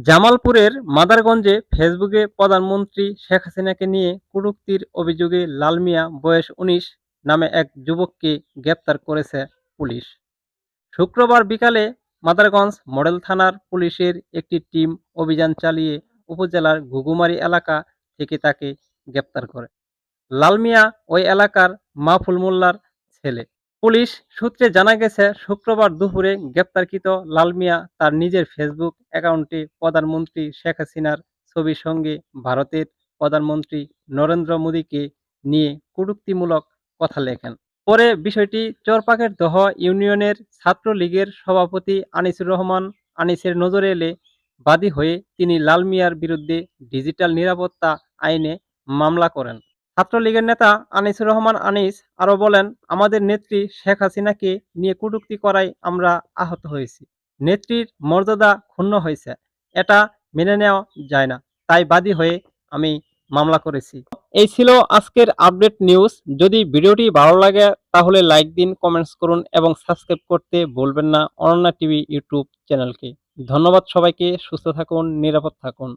জামালপুরের মাদারগঞ্জে ফেসবুকে প্রধানমন্ত্রী শেখ হাসিনাকে নিয়ে কটূক্তির অভিযোগে লালমিয়া বয়স উনিশ নামে এক যুবককে গ্রেপ্তার করেছে পুলিশ। শুক্রবার বিকালে মাদারগঞ্জ মডেল থানার পুলিশের একটি টিম অভিযান চালিয়ে উপজেলার ঘুঘুমারি এলাকা থেকে তাকে গ্রেপ্তার করে। লালমিয়া ওই এলাকার মাহফুল মোল্লার ছেলে। পুলিশ সূত্রে জানা গেছে, শুক্রবার দুপুরে গ্রেপ্তারকৃত লালমিয়া তার নিজের ফেসবুক অ্যাকাউন্টে প্রধানমন্ত্রী শেখ হাসিনার ছবির সঙ্গে ভারতের প্রধানমন্ত্রী নরেন্দ্র মোদীকে নিয়ে কটূক্তিমূলক কথা লেখেন। পরে বিষয়টি চরপাকের দহ ইউনিয়নের ছাত্রলীগের সভাপতি আনিসুর রহমান আনিসের নজরে এলে বাদী হয়ে তিনি লালমিয়ার বিরুদ্ধে ডিজিটাল নিরাপত্তা আইনে মামলা করেন। ছাত্রলীগের নেতা আনিসুর রহমান আনিস আরও বলেন, আমাদের নেত্রী শেখ হাসিনাকে নিয়ে কটূক্তি করায় আমরা আহত হয়েছি। নেত্রীর মর্যাদা ক্ষুণ্ণ হয়েছে। এটা মেনে নেওয়া যায় না। তাই বাদী হয়ে আমি মামলা করেছি। এই ছিল আজকের আপডেট নিউজ। যদি ভিডিওটি ভালো লাগে, তাহলে লাইক দিন, কমেন্টস করুন এবং সাবস্ক্রাইব করতে ভুলবেন না অনন্যা টিভি ইউটিউব চ্যানেলকে। ধন্যবাদ সবাইকে। সুস্থ থাকুন, নিরাপদ থাকুন।